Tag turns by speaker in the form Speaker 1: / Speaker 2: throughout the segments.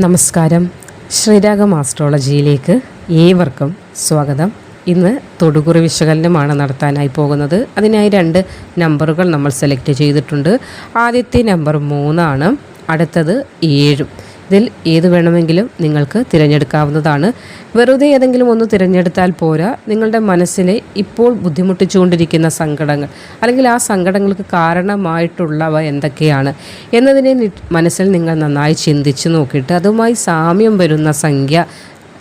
Speaker 1: നമസ്കാരം. ശ്രീരാഗം ആസ്ട്രോളജിയിലേക്ക് ഏവർക്കും സ്വാഗതം. ഇന്ന് തൊടുകുറി വിശകലനമാണ് നടത്താനായി പോകുന്നത്. അതിനായി രണ്ട് നമ്പറുകൾ നമ്മൾ സെലക്ട് ചെയ്തിട്ടുണ്ട്. ആദ്യത്തെ നമ്പർ മൂന്നാണ് അടുത്തത് ഏഴും. ഇതിൽ ഏത് വേണമെങ്കിലും നിങ്ങൾക്ക് തിരഞ്ഞെടുക്കാവുന്നതാണ്. വെറുതെ ഏതെങ്കിലും ഒന്ന് തിരഞ്ഞെടുത്താൽ പോരാ. നിങ്ങളുടെ മനസ്സിലെ ഇപ്പോൾ ബുദ്ധിമുട്ടിച്ചുകൊണ്ടിരിക്കുന്ന സങ്കടങ്ങൾ അല്ലെങ്കിൽ ആ സങ്കടങ്ങൾക്ക് കാരണമായിട്ടുള്ളവ എന്തൊക്കെയാണ് എന്നതിനെ മനസ്സിൽ നിങ്ങൾ നന്നായി ചിന്തിച്ച് നോക്കിയിട്ട് അതുമായി സാമ്യം വരുന്ന സംഖ്യ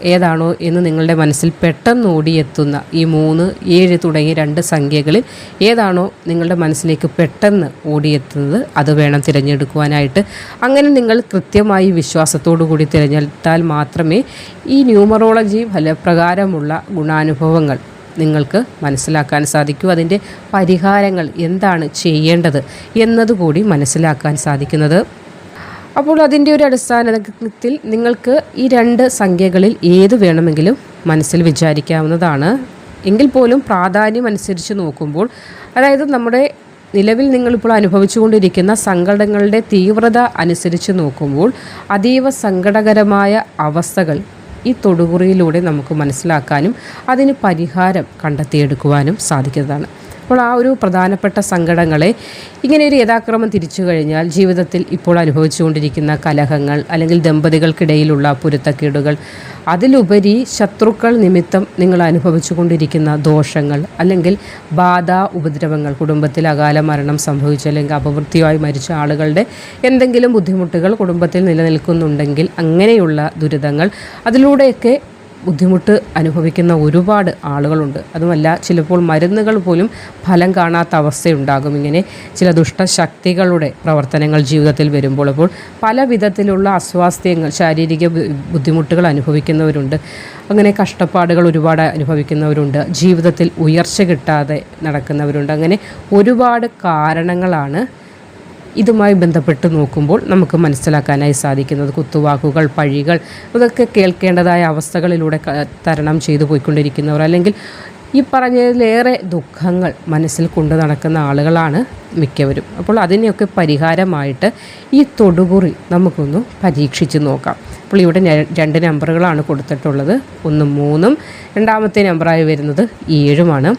Speaker 1: ഏതാണോ എന്ന് നിങ്ങളുടെ മനസ്സിൽ പെട്ടെന്ന് ഓടിയെത്തുന്ന ഈ മൂന്ന് ഏഴ് തുടങ്ങിയ രണ്ട് സംഖ്യകളിൽ ഏതാണോ നിങ്ങളുടെ മനസ്സിലേക്ക് പെട്ടെന്ന് ഓടിയെത്തുന്നത് അത് വേണം തിരഞ്ഞെടുക്കുവാനായിട്ട്. അങ്ങനെ നിങ്ങൾ കൃത്യമായി വിശ്വാസത്തോടു കൂടി തിരഞ്ഞെടുത്താൽ മാത്രമേ ഈ ന്യൂമറോളജി ഫലപ്രകാരമുള്ള ഗുണാനുഭവങ്ങൾ നിങ്ങൾക്ക് മനസ്സിലാക്കാൻ സാധിക്കൂ. അതിന്റെ പരിഹാരങ്ങൾ എന്താണ് ചെയ്യേണ്ടത് എന്നതുകൂടി മനസ്സിലാക്കാൻ സാധിക്കുന്നത്. അപ്പോൾ അതിന്റെ ഒരു അടിസ്ഥാനത്തിൽ നിങ്ങൾക്ക് ഈ രണ്ട് സംഖ്യകളിൽ ഏത് വേണമെങ്കിലും മനസ്സിൽ വിചാരിക്കാവുന്നതാണ്. എങ്കിൽ പോലും പ്രാധാന്യം അനുസരിച്ച് നോക്കുമ്പോൾ അതായത് നമ്മുടെ നിലവിൽ നിങ്ങളിപ്പോൾ അനുഭവിച്ചുകൊണ്ടിരിക്കുന്ന സങ്കടങ്ങളുടെ തീവ്രത അനുസരിച്ച് നോക്കുമ്പോൾ അതീവ സങ്കടകരമായ അവസ്ഥകൾ ഈ തൊടുകുറിയിലൂടെ നമുക്ക് മനസ്സിലാക്കാനും അതിന് പരിഹാരം കണ്ടെത്തിയെടുക്കുവാനും സാധിക്കുന്നതാണ്. അപ്പോൾ ആ ഒരു പ്രധാനപ്പെട്ട സങ്കടങ്ങളെ ഇങ്ങനെ ഒരു യഥാക്രമം തിരിച്ചു കഴിഞ്ഞാൽ ജീവിതത്തിൽ ഇപ്പോൾ അനുഭവിച്ചുകൊണ്ടിരിക്കുന്ന കലഹങ്ങൾ അല്ലെങ്കിൽ ദമ്പതികൾക്കിടയിലുള്ള പൊരുത്തക്കേടുകൾ അതിലുപരി ശത്രുക്കൾ നിമിത്തം നിങ്ങൾ അനുഭവിച്ചുകൊണ്ടിരിക്കുന്ന ദോഷങ്ങൾ അല്ലെങ്കിൽ ബാധ ഉപദ്രവങ്ങൾ കുടുംബത്തിൽ അകാല മരണം സംഭവിച്ചു അല്ലെങ്കിൽ അപവൃത്തിയായി മരിച്ച ആളുകളുടെ എന്തെങ്കിലും ബുദ്ധിമുട്ടുകൾ കുടുംബത്തിൽ നിലനിൽക്കുന്നുണ്ടെങ്കിൽ അങ്ങനെയുള്ള ദുരിതങ്ങൾ അതിലൂടെയൊക്കെ ബുദ്ധിമുട്ട് അനുഭവിക്കുന്ന ഒരുപാട് ആളുകളുണ്ട്. അതുമല്ല ചിലപ്പോൾ മരുന്നുകൾ പോലും ഫലം കാണാത്ത അവസ്ഥയുണ്ടാകും. ഇങ്ങനെ ചില ദുഷ്ടശക്തികളുടെ പ്രവർത്തനങ്ങൾ ജീവിതത്തിൽ വരുമ്പോൾ അപ്പോൾ പല വിധത്തിലുള്ള അസ്വാസ്ഥ്യങ്ങൾ ശാരീരിക ബുദ്ധിമുട്ടുകൾ അനുഭവിക്കുന്നവരുണ്ട്. അങ്ങനെ കഷ്ടപ്പാടുകൾ ഒരുപാട് അനുഭവിക്കുന്നവരുണ്ട്. ജീവിതത്തിൽ ഉയർച്ച കിട്ടാതെ നടക്കുന്നവരുണ്ട്. അങ്ങനെ ഒരുപാട് കാരണങ്ങളാണ് ഇതുമായി ബന്ധപ്പെട്ട് നോക്കുമ്പോൾ നമുക്ക് മനസ്സിലാക്കാനായി സാധിക്കുന്നത് കുത്തുവാക്കുകൾ പഴികൾ ഇതൊക്കെ കേൾക്കേണ്ടതായ അവസ്ഥകളിലൂടെ തരണം ചെയ്തു പോയിക്കൊണ്ടിരിക്കുന്നവർ അല്ലെങ്കിൽ ഈ പറഞ്ഞതിലേറെ ദുഃഖങ്ങൾ മനസ്സിൽ കൊണ്ടു നടക്കുന്ന ആളുകളാണ് മിക്കവരും. അപ്പോൾ അതിനെയൊക്കെ പരിഹാരമായിട്ട് ഈ തൊടുകുറി നമുക്കൊന്ന് പരീക്ഷിച്ച് നോക്കാം. അപ്പോൾ ഇവിടെ രണ്ട് നമ്പറുകളാണ് കൊടുത്തിട്ടുള്ളത്. ഒന്ന് മൂന്നും രണ്ടാമത്തെ നമ്പറായി വരുന്നത് ഏഴുമാണ്.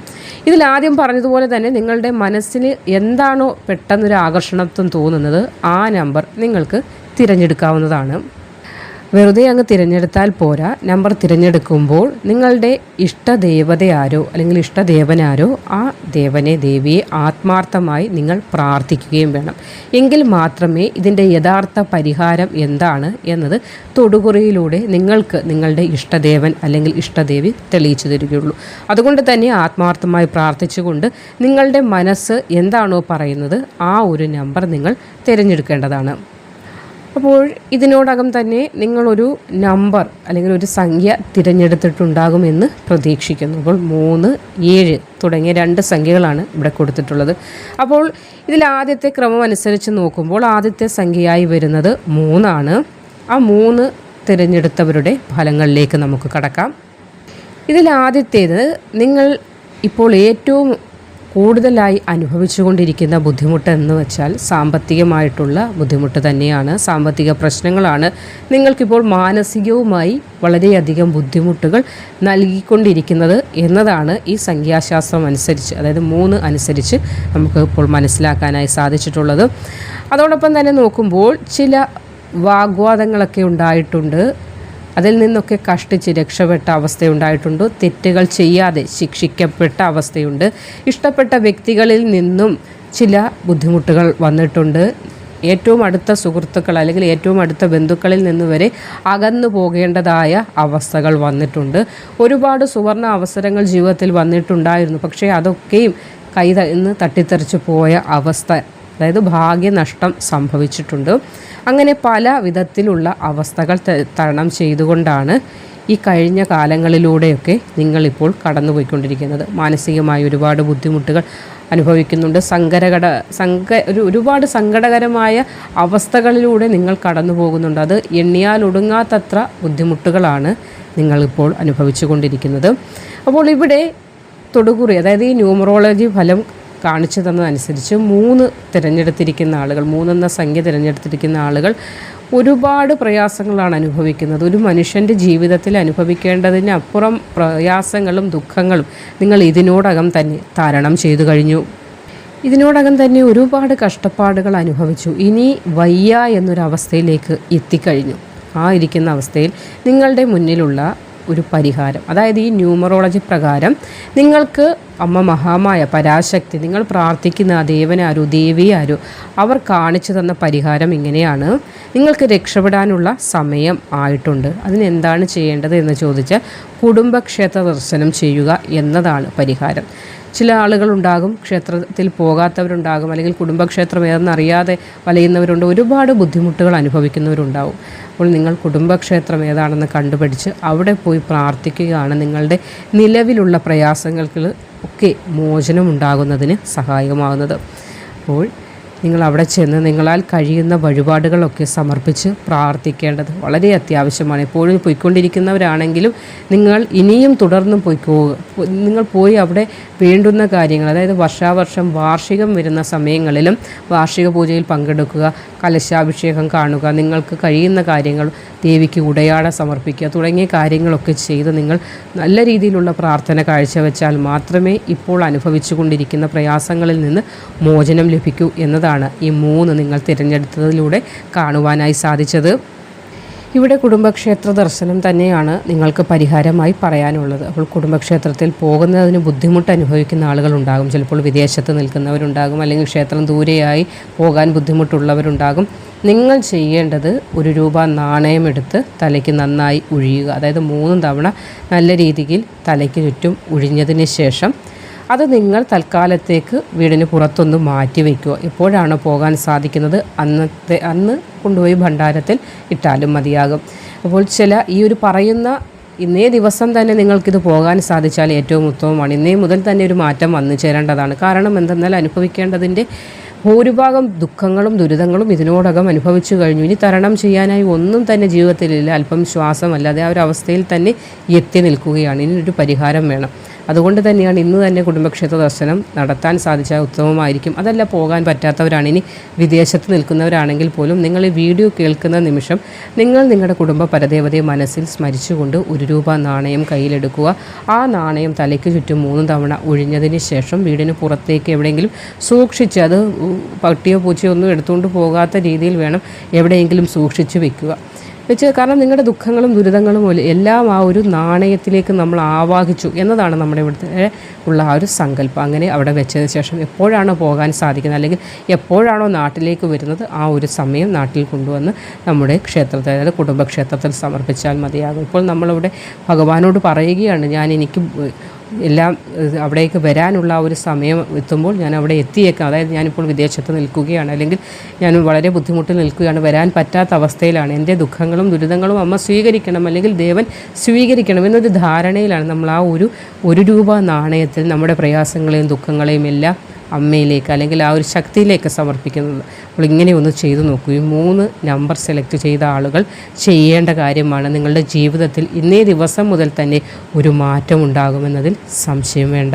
Speaker 1: ഇതിൽ ആദ്യം പറഞ്ഞതുപോലെ തന്നെ നിങ്ങളുടെ മനസ്സിന് എന്താണോ പെട്ടെന്നൊരു ആകർഷണത്വം തോന്നുന്നത് ആ നമ്പർ നിങ്ങൾക്ക് തിരഞ്ഞെടുക്കാവുന്നതാണ്. വെറുതെ അങ്ങ് തിരഞ്ഞെടുത്താൽ പോരാ. നമ്പർ തിരഞ്ഞെടുക്കുമ്പോൾ നിങ്ങളുടെ ഇഷ്ടദേവതയാരോ അല്ലെങ്കിൽ ഇഷ്ടദേവനാരോ ആ ദേവനെ ദേവിയെ ആത്മാർത്ഥമായി നിങ്ങൾ പ്രാർത്ഥിക്കുകയും വേണം. എങ്കിൽ മാത്രമേ ഇതിന്റെ യഥാർത്ഥ പരിഹാരം എന്താണ് എന്നത് തൊടുകുറിയിലൂടെ നിങ്ങൾക്ക് നിങ്ങളുടെ ഇഷ്ടദേവൻ അല്ലെങ്കിൽ ഇഷ്ടദേവി തെളിയിച്ചു തരികയുള്ളൂ. അതുകൊണ്ട് തന്നെ ആത്മാർത്ഥമായി പ്രാർത്ഥിച്ചുകൊണ്ട് നിങ്ങളുടെ മനസ്സ് എന്താണോ പറയുന്നത് ആ ഒരു നമ്പർ നിങ്ങൾ തിരഞ്ഞെടുക്കേണ്ടതാണ്. അപ്പോൾ ഇതിനോടകം തന്നെ നിങ്ങളൊരു നമ്പർ അല്ലെങ്കിൽ ഒരു സംഖ്യ തിരഞ്ഞെടുത്തിട്ടുണ്ടാകുമെന്ന് പ്രതീക്ഷിക്കുന്നു. അപ്പോൾ മൂന്ന് ഏഴ് തുടങ്ങിയ രണ്ട് സംഖ്യകളാണ് ഇവിടെ കൊടുത്തിട്ടുള്ളത്. അപ്പോൾ ഇതിൽ ആദ്യത്തെ ക്രമം അനുസരിച്ച് നോക്കുമ്പോൾ ആദ്യത്തെ സംഖ്യയായി വരുന്നത് മൂന്നാണ്. ആ മൂന്ന് തിരഞ്ഞെടുത്തവരുടെ ഫലങ്ങളിലേക്ക് നമുക്ക് കടക്കാം. ഇതിൽ ആദ്യത്തേത് നിങ്ങൾ ഇപ്പോൾ ഏറ്റവും കൂടുതലായി അനുഭവിച്ചുകൊണ്ടിരിക്കുന്ന ബുദ്ധിമുട്ട് എന്ന് വെച്ചാൽ സാമ്പത്തികമായിട്ടുള്ള ബുദ്ധിമുട്ട് തന്നെയാണ്. സാമ്പത്തിക പ്രശ്നങ്ങളാണ്. നിങ്ങൾക്കിപ്പോൾ മാനസികവുമായി വളരെയധികം ബുദ്ധിമുട്ടുകൾ നൽകിക്കൊണ്ടിരിക്കുന്നത് എന്നതാണ് ഈ സംഖ്യാശാസ്ത്രം അനുസരിച്ച് അതായത് മൂന്ന് അനുസരിച്ച് നമുക്ക് ഇപ്പോൾ മനസ്സിലാക്കാനായി സാധിച്ചിട്ടുള്ളത്. അതോടൊപ്പം തന്നെ നോക്കുമ്പോൾ ചില വാഗ്വാദങ്ങളൊക്കെ ഉണ്ടായിട്ടുണ്ട്. അതിൽ നിന്നൊക്കെ കഷ്ടിച്ച് രക്ഷപ്പെട്ട അവസ്ഥയുണ്ടായിട്ടുണ്ട്. തെറ്റുകൾ ചെയ്യാതെ ശിക്ഷിക്കപ്പെട്ട അവസ്ഥയുണ്ട്. ഇഷ്ടപ്പെട്ട വ്യക്തികളിൽ നിന്നും ചില ബുദ്ധിമുട്ടുകൾ വന്നിട്ടുണ്ട്. ഏറ്റവും അടുത്ത സുഹൃത്തുക്കൾ അല്ലെങ്കിൽ ഏറ്റവും അടുത്ത ബന്ധുക്കളിൽ നിന്ന് വരെ അകന്നു പോകേണ്ടതായ അവസ്ഥകൾ വന്നിട്ടുണ്ട്. ഒരുപാട് സുവർണ അവസരങ്ങൾ ജീവിതത്തിൽ വന്നിട്ടുണ്ടായിരുന്നു. പക്ഷേ അതൊക്കെയും കൈ ഇന്ന് തട്ടിത്തെറിച്ച് പോയ അവസ്ഥ അതായത് ഭാഗ്യനഷ്ടം സംഭവിച്ചിട്ടുണ്ട്. അങ്ങനെ പല വിധത്തിലുള്ള അവസ്ഥകൾ തരണം ചെയ്തുകൊണ്ടാണ് ഈ കഴിഞ്ഞ കാലങ്ങളിലൂടെയൊക്കെ നിങ്ങളിപ്പോൾ കടന്നുപോയിക്കൊണ്ടിരിക്കുന്നത്. മാനസികമായി ഒരുപാട് ബുദ്ധിമുട്ടുകൾ അനുഭവിക്കുന്നുണ്ട്. സങ്കരകട സങ്ക ഒരു ഒരുപാട് സങ്കടകരമായ അവസ്ഥകളിലൂടെ നിങ്ങൾ കടന്നു പോകുന്നുണ്ട് അത് എണ്ണിയാൽ ഒടുങ്ങാത്തത്ര ബുദ്ധിമുട്ടുകളാണ് നിങ്ങളിപ്പോൾ അനുഭവിച്ചു കൊണ്ടിരിക്കുന്നത് അപ്പോൾ ഇവിടെ തൊടുകുറി അതായത് ഈ ന്യൂമറോളജി ഫലം കാണിച്ചു തന്നതനുസരിച്ച് മൂന്ന് തിരഞ്ഞെടുത്തിരിക്കുന്ന ആളുകൾ മൂന്നെന്ന സംഖ്യ തിരഞ്ഞെടുത്തിരിക്കുന്ന ആളുകൾ ഒരുപാട് പ്രയാസങ്ങളാണ് അനുഭവിക്കുന്നത്. ഒരു മനുഷ്യന്റെ ജീവിതത്തിൽ അനുഭവിക്കേണ്ടതിന് അപ്പുറം പ്രയാസങ്ങളും ദുഃഖങ്ങളും നിങ്ങൾ ഇതിനോടകം തന്നെ തരണം ചെയ്തു കഴിഞ്ഞു. ഇതിനോടകം തന്നെ ഒരുപാട് കഷ്ടപ്പാടുകൾ അനുഭവിച്ചു. ഇനി വയ്യ എന്നൊരവസ്ഥയിലേക്ക് എത്തിക്കഴിഞ്ഞു. ആ ഇരിക്കുന്ന അവസ്ഥയിൽ നിങ്ങളുടെ മുന്നിലുള്ള ഒരു പരിഹാരം. അതായത് ഈ ന്യൂമറോളജി പ്രകാരം നിങ്ങൾക്ക് അമ്മ മഹാമായ പരാശക്തി നിങ്ങൾ പ്രാർത്ഥിക്കുന്ന ആ ദേവനാരോ ദേവിയാരോ അവർ കാണിച്ചു തന്ന പരിഹാരം ഇങ്ങനെയാണ്. നിങ്ങൾക്ക് രക്ഷപ്പെടാനുള്ള സമയം ആയിട്ടുണ്ട്. അതിനെന്താണ് ചെയ്യേണ്ടത് എന്ന് ചോദിച്ചാൽ കുടുംബക്ഷേത്ര ദർശനം ചെയ്യുക എന്നതാണ് പരിഹാരം. ചില ആളുകളുണ്ടാകും ക്ഷേത്രത്തിൽ പോകാത്തവരുണ്ടാകും അല്ലെങ്കിൽ കുടുംബക്ഷേത്രം ഏതെന്നറിയാതെ വലയുന്നവരുണ്ട്. ഒരുപാട് ബുദ്ധിമുട്ടുകൾ അനുഭവിക്കുന്നവരുണ്ടാവും. അപ്പോൾ നിങ്ങൾ കുടുംബക്ഷേത്രം ഏതാണെന്ന് കണ്ടുപിടിച്ച് അവിടെ പോയി പ്രാർത്ഥിക്കുകയാണ്. നിങ്ങളുടെ നിലവിലുള്ള പ്രയാസങ്ങൾക്ക് ഒക്കെ മോചനമുണ്ടാകുന്നതിന് സഹായകമാകുന്നത്. അപ്പോൾ നിങ്ങൾ അവിടെ ചെന്ന് നിങ്ങളാൽ കഴിയുന്ന വഴിപാടുകളൊക്കെ സമർപ്പിച്ച് പ്രാർത്ഥിക്കേണ്ടത് വളരെ അത്യാവശ്യമാണ്. എപ്പോഴും പോയിക്കൊണ്ടിരിക്കുന്നവരാണെങ്കിലും നിങ്ങൾ ഇനിയും തുടർന്നും പോയിക്കോ നിങ്ങൾ പോയി അവിടെ വേണ്ടുന്ന കാര്യങ്ങൾ അതായത് വർഷാവർഷം വാർഷികം വരുന്ന സമയങ്ങളിലും വാർഷിക പൂജയിൽ പങ്കെടുക്കുക കലശാഭിഷേകം കാണുക നിങ്ങൾക്ക് കഴിയുന്ന കാര്യങ്ങൾ ദേവിക്ക് ഉടയാട സമർപ്പിക്കുക തുടങ്ങിയ കാര്യങ്ങളൊക്കെ ചെയ്ത് നിങ്ങൾ നല്ല രീതിയിലുള്ള പ്രാർത്ഥന കാഴ്ചവെച്ചാൽ മാത്രമേ ഇപ്പോൾ അനുഭവിച്ചു കൊണ്ടിരിക്കുന്ന പ്രയാസങ്ങളിൽ നിന്ന് മോചനം ലഭിക്കൂ എന്നതാണ് ഈ മൂന്ന് നിങ്ങൾ തിരഞ്ഞെടുത്തതിലൂടെ കാണുവാനായി സാധിച്ചത്. ഇവിടെ കുടുംബക്ഷേത്ര ദർശനം തന്നെയാണ് നിങ്ങൾക്ക് പരിഹാരമായി പറയാനുള്ളത്. അപ്പോൾ കുടുംബക്ഷേത്രത്തിൽ പോകുന്നതിന് ബുദ്ധിമുട്ട് അനുഭവിക്കുന്ന ആളുകളുണ്ടാകും ചിലപ്പോൾ വിദേശത്ത് നിൽക്കുന്നവരുണ്ടാകും. അല്ലെങ്കിൽ ക്ഷേത്രം ദൂരെയായി പോകാൻ ബുദ്ധിമുട്ടുള്ളവരുണ്ടാകും. നിങ്ങൾ ചെയ്യേണ്ടത് ഒരു രൂപ നാണയമെടുത്ത് തലയ്ക്ക് നന്നായി ഒഴിയുക അതായത് മൂന്ന് തവണ നല്ല രീതിയിൽ തലയ്ക്ക് ചുറ്റും ഒഴിഞ്ഞതിന് ശേഷം അത് നിങ്ങൾ തൽക്കാലത്തേക്ക് വീടിന് പുറത്തൊന്ന് മാറ്റി വയ്ക്കുക. എപ്പോഴാണോ പോകാൻ സാധിക്കുന്നത് അന്നത്തെ അന്ന് കൊണ്ടുപോയി ഭണ്ഡാരത്തിൽ ഇട്ടാലും മതിയാകും. അപ്പോൾ ചില ഈ ഒരു പറയുന്ന ഇന്നേ ദിവസം തന്നെ നിങ്ങൾക്കിത് പോകാൻ സാധിച്ചാൽ ഏറ്റവും ഉത്തമമാണ്. ഇന്നേ മുതൽ തന്നെ ഒരു മാറ്റം വന്നു ചേരേണ്ടതാണ്. കാരണം എന്തെന്നാൽ അനുഭവിക്കേണ്ടതിന്റെ ഭൂരിഭാഗം ദുഃഖങ്ങളും ദുരിതങ്ങളും ഇതിനോടകം അനുഭവിച്ചു കഴിഞ്ഞു. ഇനി തരണം ചെയ്യാനായി ഒന്നും തന്നെ ജീവിതത്തിലില്ല. അല്പം ശ്വാസമല്ലാതെ ആ ഒരു അവസ്ഥയിൽ തന്നെ എത്തി നിൽക്കുകയാണ്. ഇനി ഒരു പരിഹാരം വേണം. അതുകൊണ്ട് തന്നെയാണ് ഇന്ന് തന്നെ കുടുംബക്ഷേത്ര ദർശനം നടത്താൻ സാധിച്ചാൽ ഉത്തമമായിരിക്കും. അതല്ല പോകാൻ പറ്റാത്തവരാണ് ഇനി വിദേശത്ത് നിൽക്കുന്നവരാണെങ്കിൽ പോലും നിങ്ങൾ ഈ വീഡിയോ കേൾക്കുന്ന നിമിഷം നിങ്ങൾ നിങ്ങളുടെ കുടുംബ പരദേവതയെ മനസ്സിൽ സ്മരിച്ചുകൊണ്ട് ഒരു രൂപ നാണയം കയ്യിലെടുക്കുക. ആ നാണയം തലയ്ക്ക് ചുറ്റും മൂന്ന് തവണ ഒഴിഞ്ഞതിന് ശേഷം വീടിന് പുറത്തേക്ക് എവിടെയെങ്കിലും സൂക്ഷിച്ച് അത് പട്ടിയോ പൂച്ചയോ ഒന്നും എടുത്തുകൊണ്ട് പോകാത്ത രീതിയിൽ വേണം എവിടെയെങ്കിലും സൂക്ഷിച്ചു വെക്കുക. വെച്ച് കാരണം നിങ്ങളുടെ ദുഃഖങ്ങളും ദുരിതങ്ങളും എല്ലാം ആ ഒരു നാണയത്തിലേക്ക് നമ്മൾ ആവാഹിച്ചു എന്നതാണ് നമ്മുടെ ഇവിടുത്തെ ഉള്ള ആ ഒരു സങ്കല്പം. അങ്ങനെ അവിടെ വെച്ചതിന് ശേഷം എപ്പോഴാണോ പോകാൻ സാധിക്കുന്നത് അല്ലെങ്കിൽ എപ്പോഴാണോ നാട്ടിലേക്ക് വരുന്നത് ആ ഒരു സമയം നാട്ടിൽ കൊണ്ടുവന്ന് നമ്മുടെ ക്ഷേത്രത്തിൽ അതായത് കുടുംബക്ഷേത്രത്തിൽ സമർപ്പിച്ചാൽ മതിയാകും. ഇപ്പോൾ നമ്മളിവിടെ ഭഗവാനോട് പറയുകയാണ് ഞാൻ എനിക്ക് എല്ലാം അവിടേക്ക് വരാനുള്ള ഒരു സമയം എത്തുമ്പോൾ ഞാൻ അവിടെ എത്തിയേക്കാം. അതായത് ഞാനിപ്പോൾ വിദേശത്ത് നിൽക്കുകയാണ്. അല്ലെങ്കിൽ ഞാൻ വളരെ ബുദ്ധിമുട്ടിൽ നിൽക്കുകയാണ്. വരാൻ പറ്റാത്ത അവസ്ഥയിലാണ്. എന്റെ ദുഃഖങ്ങളും ദുരിതങ്ങളും അമ്മ സ്വീകരിക്കണം. അല്ലെങ്കിൽ ദേവൻ സ്വീകരിക്കണം എന്നൊരു ധാരണയിലാണ് നമ്മൾ ആ ഒരു ഒരു രൂപ നാണയത്തിൽ നമ്മുടെ പ്രയാസങ്ങളെയും ദുഃഖങ്ങളെയും എല്ലാം അമ്മയിലേക്ക് അല്ലെങ്കിൽ ആ ഒരു ശക്തിയിലേക്ക് സമർപ്പിക്കുന്നത്. അപ്പോൾ ഇങ്ങനെ ഒന്ന് ചെയ്തു നോക്കൂ. ഈ മൂന്ന് നമ്പർ സെലക്ട് ചെയ്ത ആളുകൾ ചെയ്യേണ്ട കാര്യമാണ് നിങ്ങളുടെ ജീവിതത്തിൽ ഇന്നേ ദിവസം മുതൽ തന്നെ ഒരു മാറ്റം ഉണ്ടാകുമെന്നതിൽ സംശയം വേണ്ട.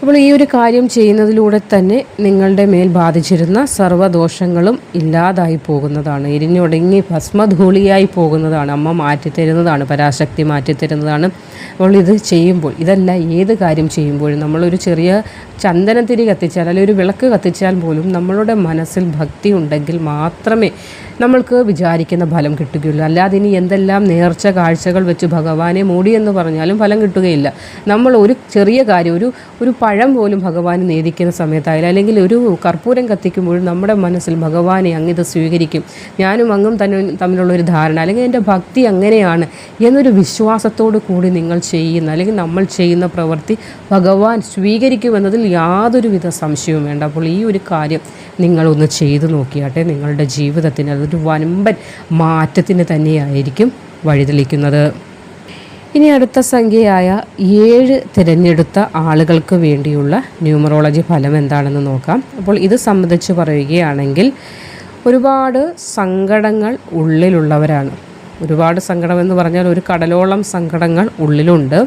Speaker 1: അപ്പോൾ ഈ ഒരു കാര്യം ചെയ്യുന്നതിലൂടെ തന്നെ നിങ്ങളുടെ മേൽ ബാധിച്ചിരുന്ന സർവദോഷങ്ങളും ഇല്ലാതായി പോകുന്നതാണ്. എരിഞ്ഞൊടുങ്ങി ഭസ്മധൂളിയായി പോകുന്നതാണ്. അമ്മ മാറ്റിത്തരുന്നതാണ് പരാശക്തി മാറ്റിത്തരുന്നതാണ്. അപ്പോൾ ഇത് ചെയ്യുമ്പോൾ ഇതല്ല ഏത് കാര്യം ചെയ്യുമ്പോഴും നമ്മളൊരു ചെറിയ ചന്ദനത്തിരി കത്തിച്ചാൽ അല്ലെങ്കിൽ ഒരു വിളക്ക് കത്തിച്ചാൽ പോലും നമ്മളുടെ മനസ്സിൽ ഭക്തി ഉണ്ടെങ്കിൽ മാത്രമേ നമ്മൾക്ക് വിചാരിക്കുന്ന ഫലം കിട്ടുകയുള്ളൂ. അല്ലാതെ ഇനി എന്തെല്ലാം നേർച്ച കാഴ്ചകൾ വെച്ച് ഭഗവാനെ മൂടി എന്ന് പറഞ്ഞാലും ഫലം കിട്ടുകയില്ല. നമ്മൾ ഒരു ചെറിയ കാര്യം ഒരു ഒരു പഴം പോലും ഭഗവാൻ നേദിക്കുന്ന സമയത്തായാലും അല്ലെങ്കിൽ ഒരു കർപ്പൂരം കത്തിക്കുമ്പോഴും നമ്മുടെ മനസ്സിൽ ഭഗവാനെ അങ്ങിത് സ്വീകരിക്കും. ഞാനും അങ്ങും തന്നെ തമ്മിലുള്ള ഒരു ധാരണ അല്ലെങ്കിൽ എന്റെ ഭക്തി അങ്ങനെയാണ് എന്നൊരു വിശ്വാസത്തോടു കൂടി നിങ്ങൾ ചെയ്യുന്ന അല്ലെങ്കിൽ നമ്മൾ ചെയ്യുന്ന പ്രവൃത്തി ഭഗവാൻ സ്വീകരിക്കുമെന്നതിൽ യാതൊരുവിധ സംശയവും വേണ്ട. അപ്പോൾ ഈ ഒരു കാര്യം നിങ്ങളൊന്ന് ചെയ്തു നോക്കിയാട്ടെ. നിങ്ങളുടെ ജീവിതത്തിന് അതൊരു വൻപൻ മാറ്റത്തിന് തന്നെയായിരിക്കും വഴിതെളിക്കുന്നത്. ഇനി അടുത്ത സംഖ്യയായ ഏഴ് തിരഞ്ഞെടുത്ത ആളുകൾക്ക് വേണ്ടിയുള്ള ന്യൂമറോളജി ഫലം എന്താണെന്ന് നോക്കാം. അപ്പോൾ ഇത് സംബന്ധിച്ച് പറയുകയാണെങ്കിൽ ഒരുപാട് സങ്കടങ്ങൾ ഉള്ളിലുള്ളവരാണ്. ഒരുപാട് സങ്കടം എന്ന് പറഞ്ഞാൽ ഒരു കടലോളം സങ്കടങ്ങൾ ഉള്ളിലുണ്ട്.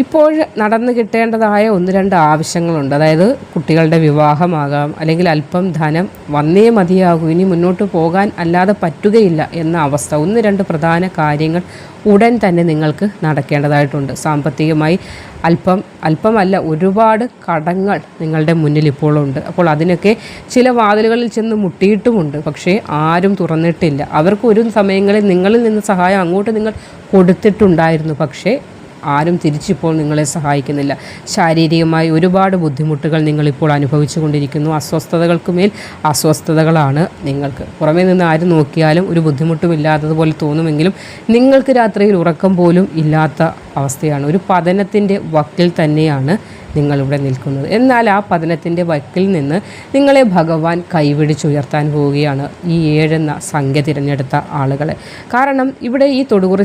Speaker 1: ഇപ്പോൾ നടന്നു കിട്ടേണ്ടതായ ഒന്ന് രണ്ട് ആവശ്യങ്ങളുണ്ട്. അതായത് കുട്ടികളുടെ വിവാഹമാകാം അല്ലെങ്കിൽ അല്പം ധനം വന്നേ മതിയാകൂ ഇനി മുന്നോട്ട് പോകാൻ അല്ലാതെ പറ്റുകയില്ല എന്ന അവസ്ഥ. ഒന്ന് രണ്ട് പ്രധാന കാര്യങ്ങൾ ഉടൻ തന്നെ നിങ്ങൾക്ക് നടക്കേണ്ടതായിട്ടുണ്ട്. സാമ്പത്തികമായി അല്പം അല്പമല്ല ഒരുപാട് കടങ്ങൾ നിങ്ങളുടെ മുന്നിൽ ഇപ്പോഴുണ്ട് അപ്പോൾ അതിനൊക്കെ ചില വാതിലുകളിൽ ചെന്ന് മുട്ടിയിട്ടുമുണ്ട്. പക്ഷേ ആരും തുറന്നിട്ടില്ല. അവർക്ക് ഒരു സമയങ്ങളിൽ നിങ്ങളിൽ നിന്ന് സഹായം അങ്ങോട്ട് നിങ്ങൾ കൊടുത്തിട്ടുണ്ടായിരുന്നു. പക്ഷേ ആരും തിരിച്ചിപ്പോൾ നിങ്ങളെ സഹായിക്കുന്നില്ല. ശാരീരികമായി ഒരുപാട് ബുദ്ധിമുട്ടുകൾ നിങ്ങളിപ്പോൾ അനുഭവിച്ചു കൊണ്ടിരിക്കുന്നു അസ്വസ്ഥതകൾക്ക് മേൽ അസ്വസ്ഥതകളാണ് നിങ്ങൾക്ക്. പുറമേ നിന്ന് ആരും നോക്കിയാലും ഒരു ബുദ്ധിമുട്ടുമില്ലാത്തതുപോലെ തോന്നുമെങ്കിലും നിങ്ങൾക്ക് രാത്രിയിൽ ഉറക്കം പോലും ഇല്ലാത്ത അവസ്ഥയാണ്. ഒരു പതനത്തിന്റെ വക്കിൽ തന്നെയാണ് നിങ്ങളിവിടെ നിൽക്കുന്നത്. എന്നാൽ ആ പതനത്തിന്റെ വക്കിൽ നിന്ന് നിങ്ങളെ ഭഗവാൻ കൈപിടിച്ചുയർത്താൻ പോവുകയാണ് ഈ ഏഴെന്ന സംഖ്യ തിരഞ്ഞെടുത്ത ആളുകളെ. കാരണം ഇവിടെ ഈ തൊടുകുറി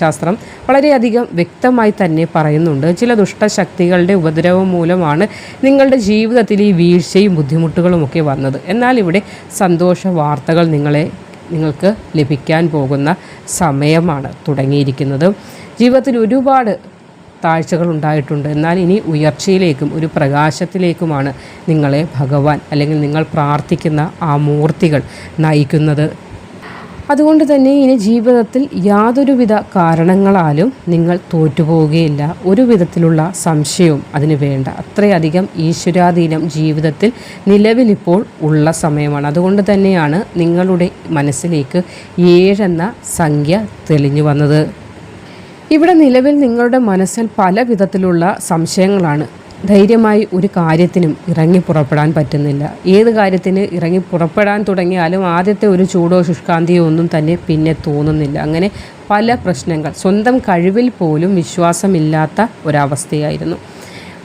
Speaker 1: ശാസ്ത്രം വളരെയധികം വ്യക്തമായി തന്നെ പറയുന്നുണ്ട്. ചില ദുഷ്ടശക്തികളുടെ ഉപദ്രവം മൂലമാണ് നിങ്ങളുടെ ജീവിതത്തിൽ ഈ വീഴ്ചയും ബുദ്ധിമുട്ടുകളുമൊക്കെ വന്നത്. എന്നാൽ ഇവിടെ സന്തോഷ വാർത്തകൾ നിങ്ങളെ നിങ്ങൾക്ക് ലഭിക്കാൻ പോകുന്ന സമയമാണ് തുടങ്ങിയിരിക്കുന്നത്. ജീവിതത്തിൽ ഒരുപാട് താഴ്ചകൾ ഉണ്ടായിട്ടുണ്ട്. എന്നാൽ ഇനി ഉയർച്ചയിലേക്കും ഒരു പ്രകാശത്തിലേക്കുമാണ് നിങ്ങളെ ഭഗവാൻ അല്ലെങ്കിൽ നിങ്ങൾ പ്രാർത്ഥിക്കുന്ന ആ മൂർത്തികൾ നയിക്കുന്നത്. അതുകൊണ്ട് തന്നെ ഇനി ജീവിതത്തിൽ യാതൊരുവിധ കാരണങ്ങളാലും നിങ്ങൾ തോറ്റുപോവുകയില്ല. ഒരു വിധത്തിലുള്ള സംശയവും അതിന് വേണ്ട. അത്രയധികം ഈശ്വരാധീനം ജീവിതത്തിൽ നിലവിലിപ്പോൾ ഉള്ള സമയമാണ്. അതുകൊണ്ട് തന്നെയാണ് നിങ്ങളുടെ മനസ്സിലേക്ക് ഏഴെന്ന സംഖ്യ തെളിഞ്ഞു വന്നത്. ഇവിടെ നിലവിൽ നിങ്ങളുടെ മനസ്സിൽ പല വിധത്തിലുള്ള സംശയങ്ങളാണ്. ധൈര്യമായി ഒരു കാര്യത്തിനും ഇറങ്ങി പുറപ്പെടാൻ പറ്റുന്നില്ല. ഏത് കാര്യത്തിന് ഇറങ്ങി പുറപ്പെടാൻ തുടങ്ങിയാലും ആദ്യത്തെ ഒരു ചൂടോ ശുഷ്കാന്തിയോ ഒന്നും തന്നെ പിന്നെ തോന്നുന്നില്ല. അങ്ങനെ പല പ്രശ്നങ്ങൾ സ്വന്തം കഴിവിൽ പോലും വിശ്വാസമില്ലാത്ത ഒരവസ്ഥയായിരുന്നു.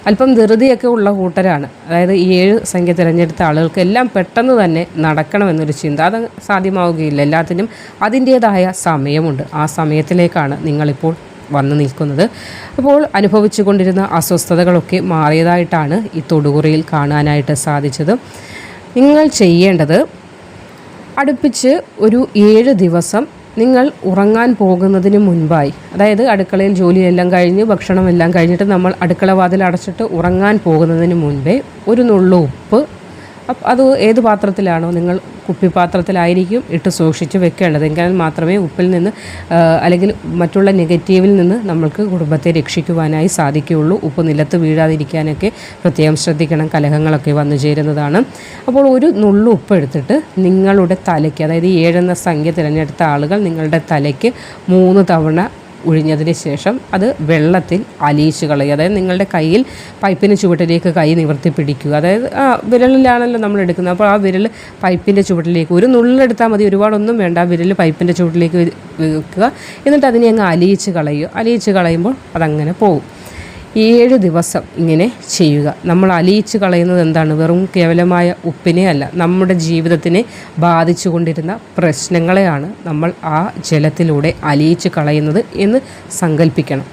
Speaker 1: അല്പം ധൃതിയൊക്കെ ഉള്ള കൂട്ടരാണ്. അതായത് ഈ ഏഴ് സംഖ്യ തിരഞ്ഞെടുത്ത ആളുകൾക്ക് എല്ലാം പെട്ടെന്ന് തന്നെ നടക്കണമെന്നൊരു ചിന്ത. അത് സാധ്യമാവുകയില്ല. എല്ലാത്തിനും അതിന്റേതായ സമയമുണ്ട്. ആ സമയത്തിലേക്കാണ് നിങ്ങളിപ്പോൾ വന്നു നിൽക്കുന്നത്. അപ്പോൾ അനുഭവിച്ചു കൊണ്ടിരുന്ന അസ്വസ്ഥതകളൊക്കെ മാറിയതായിട്ടാണ് ഈ തൊടുകുറിയിൽ കാണാനായിട്ട് സാധിച്ചത്. നിങ്ങൾ ചെയ്യേണ്ടത് അടുപ്പിച്ച് ഒരു ഏഴ് ദിവസം നിങ്ങൾ ഉറങ്ങാൻ പോകുന്നതിന് മുൻപായി അതായത് അടുക്കളയിൽ ജോലിയെല്ലാം കഴിഞ്ഞ് ഭക്ഷണമെല്ലാം കഴിഞ്ഞിട്ട് നമ്മൾ അടുക്കള വാതിൽ അടച്ചിട്ട് ഉറങ്ങാൻ പോകുന്നതിന് മുൻപേ ഒരു നുള്ളു ഉപ്പ് അത് ഏത് പാത്രത്തിലാണോ നിങ്ങൾ കുപ്പിപ്പാത്രത്തിലായിരിക്കും ഇട്ട് സൂക്ഷിച്ച് വെക്കേണ്ടത്. എങ്കിൽ മാത്രമേ ഉപ്പിൽ നിന്ന് അല്ലെങ്കിൽ മറ്റുള്ള നെഗറ്റീവിൽ നിന്ന് നമ്മൾക്ക് കുടുംബത്തെ രക്ഷിക്കുവാനായി സാധിക്കുകയുള്ളൂ. ഉപ്പ് നിലത്ത് വീഴാതിരിക്കാനൊക്കെ പ്രത്യേകം ശ്രദ്ധിക്കണം. കലഹങ്ങളൊക്കെ വന്നു ചേരുന്നതാണ്. അപ്പോൾ ഒരു നുള്ളു ഉപ്പ് എടുത്തിട്ട് നിങ്ങളുടെ തലയ്ക്ക് അതായത് ഏഴെന്ന സംഖ്യ തിരഞ്ഞെടുത്ത ആളുകൾ നിങ്ങളുടെ തലയ്ക്ക് മൂന്ന് തവണ ഒഴിഞ്ഞതിന് ശേഷം അത് വെള്ളത്തിൽ അലിയിച്ച് കളയുക. അതായത് നിങ്ങളുടെ കയ്യിൽ പൈപ്പിന് ചുവട്ടിലേക്ക് കൈ നിവർത്തി പിടിക്കുക. അതായത് ആ വിരലിലാണല്ലോ നമ്മൾ എടുക്കുന്നത്. അപ്പോൾ ആ വിരൽ പൈപ്പിന്റെ ചുവട്ടിലേക്ക് ഒരു നുള്ളെടുത്താൽ മതി ഒരുപാടൊന്നും വേണ്ട. വിരൽ പൈപ്പിന്റെ ചുവട്ടിലേക്ക് വെക്കുക. എന്നിട്ട് അതിനെ അങ്ങ് അലിയിച്ച് കളയുക. അലിയിച്ച് കളയുമ്പോൾ അതങ്ങനെ പോകും. ഏഴ് ദിവസം ഇങ്ങനെ ചെയ്യുക. നമ്മൾ അലിയിച്ച് കളയുന്നത് എന്താണ്? വെറും കേവലമായ ഉപ്പിനെ അല്ല. നമ്മുടെ ജീവിതത്തിനെ ബാധിച്ചു കൊണ്ടിരുന്ന പ്രശ്നങ്ങളെയാണ് നമ്മൾ ആ ജലത്തിലൂടെ അലിയിച്ച് കളയുന്നത് എന്ന് സങ്കല്പിക്കണം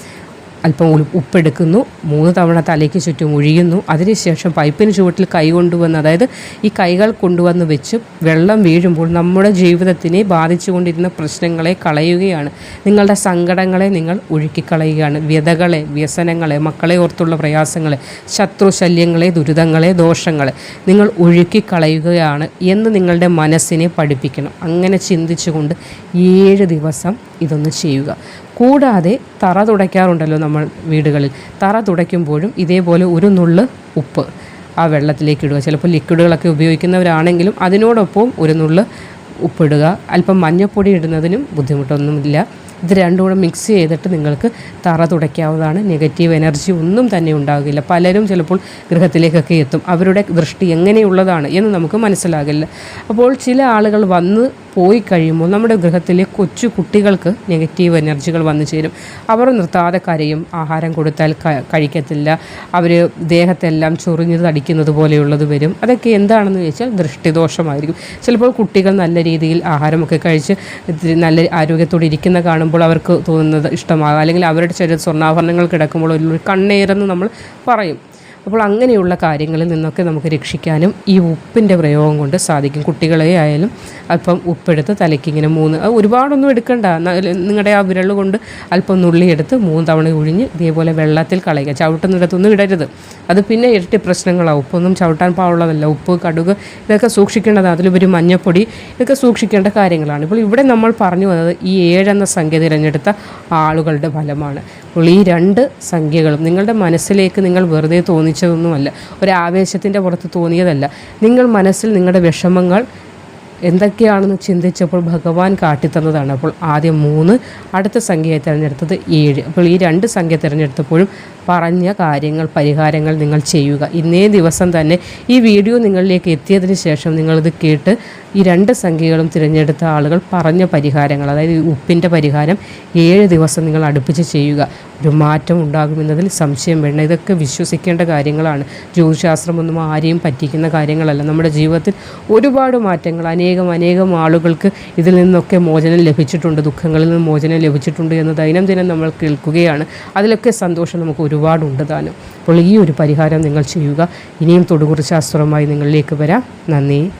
Speaker 1: അല്പം ഉപ്പെടുക്കുന്നു. മൂന്ന് തവണ തലയ്ക്ക് ചുറ്റും ഒഴിയുന്നു. അതിനുശേഷം പൈപ്പിന് ചുവട്ടിൽ കൈ കൊണ്ടുവന്ന് അതായത് ഈ കൈകൾ കൊണ്ടുവന്ന് വെച്ച് വെള്ളം വീഴുമ്പോൾ നമ്മുടെ ജീവിതത്തിനെ ബാധിച്ചുകൊണ്ടിരുന്ന പ്രശ്നങ്ങളെ കളയുകയാണ്. നിങ്ങളുടെ സങ്കടങ്ങളെ നിങ്ങൾ ഒഴുക്കിക്കളയുകയാണ്. വ്യതകളെ വ്യസനങ്ങളെ മക്കളെ ഓർത്തുള്ള പ്രയാസങ്ങളെ ശത്രുശല്യങ്ങളെ ദുരിതങ്ങളെ ദോഷങ്ങളെ നിങ്ങൾ ഒഴുക്കിക്കളയുകയാണ് എന്ന് നിങ്ങളുടെ മനസ്സിനെ പഠിപ്പിക്കണം. അങ്ങനെ ചിന്തിച്ചുകൊണ്ട് ഏഴ് ദിവസം ഇതൊന്ന് ചെയ്യുക. കൂടാതെ തറ തുടയ്ക്കാറുണ്ടല്ലോ നമ്മൾ വീടുകളിൽ. തറ തുടയ്ക്കുമ്പോഴും ഇതേപോലെ ഒരു നുള്ള് ഉപ്പ് ആ വെള്ളത്തിലേക്ക് ഇടുക. ചിലപ്പോൾ ലിക്വിഡുകളൊക്കെ ഉപയോഗിക്കുന്നവരാണെങ്കിലും അതിനോടൊപ്പം ഒരു നുള്ള് ഉപ്പിടുക. അല്പം മഞ്ഞപ്പൊടി ഇടുന്നതിനും ബുദ്ധിമുട്ടൊന്നുമില്ല. ഇത് രണ്ടും കൂടെ മിക്സ് ചെയ്തിട്ട് നിങ്ങൾക്ക് തറ തുടയ്ക്കാവുന്നതാണ്. നെഗറ്റീവ് എനർജി ഒന്നും തന്നെ ഉണ്ടാകില്ല. പലരും ചിലപ്പോൾ ഗൃഹത്തിലേക്കൊക്കെ എത്തും. അവരുടെ ദൃഷ്ടി എങ്ങനെയുള്ളതാണ് എന്ന് നമുക്ക് മനസ്സിലാകില്ല. അപ്പോൾ ചില ആളുകൾ വന്ന് പോയി കഴിയുമ്പോൾ നമ്മുടെ ഗൃഹത്തിലെ കൊച്ചു കുട്ടികൾക്ക് നെഗറ്റീവ് എനർജികൾ വന്നു ചേരും. അവർ നിർത്താതെ കരയും ആഹാരം കൊടുത്താൽ കഴിക്കത്തില്ല. അവർ ദേഹത്തെല്ലാം ചൊറിഞ്ഞത് അടിക്കുന്നത് പോലെയുള്ളത് വരും. അതൊക്കെ എന്താണെന്ന് ചോദിച്ചാൽ ദൃഷ്ടിദോഷമായിരിക്കും. ചിലപ്പോൾ കുട്ടികൾ നല്ല രീതിയിൽ ആഹാരമൊക്കെ കഴിച്ച് നല്ല ആരോഗ്യത്തോടെ ഇരിക്കുന്ന കാണുമ്പോൾ അവർക്ക് തോന്നുന്നത് ഇഷ്ടമാകും. അല്ലെങ്കിൽ അവരുടെ ചെറിയ സ്വർണാഭരണങ്ങൾ കിടക്കുമ്പോൾ ഒരു കണ്ണേരെന്ന് നമ്മൾ പറയും. അപ്പോൾ അങ്ങനെയുള്ള കാര്യങ്ങളിൽ നിന്നൊക്കെ നമുക്ക് രക്ഷിക്കാനും ഈ ഉപ്പിന്റെ പ്രയോഗം കൊണ്ട് സാധിക്കും. കുട്ടികളെ ആയാലും അല്പം ഉപ്പെടുത്ത് തലയ്ക്ക് ഇങ്ങനെ മൂന്ന് ഒരുപാടൊന്നും എടുക്കണ്ട. നിങ്ങളുടെ ആ വിരൽ കൊണ്ട് അല്പം നുള്ളിയെടുത്ത് മൂന്ന് തവണ ഒഴിഞ്ഞ് ഇതേപോലെ വെള്ളത്തിൽ കളയുക. ചവിട്ടുന്നിടത്തൊന്നും ഇടരുത്. അത് പിന്നെ ഇരട്ടി പ്രശ്നങ്ങളാണ് ഉപ്പൊന്നും ചവിട്ടാൻ പാടുള്ളതല്ല. ഉപ്പ് കടുക് ഇതൊക്കെ സൂക്ഷിക്കേണ്ടത്. അതിലുപരി മഞ്ഞപ്പൊടി ഇതൊക്കെ സൂക്ഷിക്കേണ്ട കാര്യങ്ങളാണ്. ഇപ്പോൾ ഇവിടെ നമ്മൾ പറഞ്ഞു വന്നത് ഈ ഏഴെന്ന സംഖ്യ തിരഞ്ഞെടുത്ത ആളുകളുടെ ഫലമാണ്. അപ്പോൾ ഈ രണ്ട് സംഖ്യകളും നിങ്ങളുടെ മനസ്സിലേക്ക് നിങ്ങൾ വെറുതെ തോന്നിച്ചതൊന്നുമല്ല ഒരു ആവേശത്തിന്റെ പുറത്ത് തോന്നിയതല്ല. നിങ്ങൾ മനസ്സിൽ നിങ്ങളുടെ വിഷമങ്ങൾ എന്തൊക്കെയാണെന്ന് ചിന്തിച്ചപ്പോൾ ഭഗവാൻ കാട്ടിത്തന്നതാണ്. അപ്പോൾ ആദ്യം മൂന്ന് അടുത്ത സംഖ്യയെ തിരഞ്ഞെടുത്തത് ഏഴ്. അപ്പോൾ ഈ രണ്ട് സംഖ്യ തിരഞ്ഞെടുത്തപ്പോഴും പറഞ്ഞ കാര്യങ്ങൾ പരിഹാരങ്ങൾ നിങ്ങൾ ചെയ്യുക. ഇന്നേ ദിവസം തന്നെ ഈ വീഡിയോ നിങ്ങളിലേക്ക് എത്തിയതിന് ശേഷം നിങ്ങളിത് കേട്ട് ഈ രണ്ട് സംഖ്യകളും തിരഞ്ഞെടുത്ത ആളുകൾ പറഞ്ഞ പരിഹാരങ്ങൾ അതായത് ഉപ്പിന്റെ പരിഹാരം ഏഴ് ദിവസം നിങ്ങൾ അടുപ്പിച്ച് ചെയ്യുക. ഒരു മാറ്റം ഉണ്ടാകുമെന്നതിൽ സംശയം വേണ്ട. ഇതൊക്കെ വിശ്വസിക്കേണ്ട കാര്യങ്ങളാണ്. ജ്യോതിശാസ്ത്രമൊന്നും ആരെയും പറ്റിക്കുന്ന കാര്യങ്ങളല്ല. നമ്മുടെ ജീവിതത്തിൽ ഒരുപാട് മാറ്റങ്ങൾ അനേകം അനേകം ആളുകൾക്ക് ഇതിൽ നിന്നൊക്കെ മോചനം ലഭിച്ചിട്ടുണ്ട് ദുഃഖങ്ങളിൽ നിന്ന് മോചനം ലഭിച്ചിട്ടുണ്ട് എന്ന് ദൈനംദിനം നമ്മൾ കേൾക്കുകയാണ്. അതിലൊക്കെ സന്തോഷം നമുക്ക് ഒരുപാടുണ്ട് താനും. അപ്പോൾ ഈ ഒരു പരിഹാരം നിങ്ങൾ ചെയ്യുക. ഇനിയും തൊടുകുറി ശാസ്ത്രവുമായി നിങ്ങളിലേക്ക് വരാം. നന്ദി.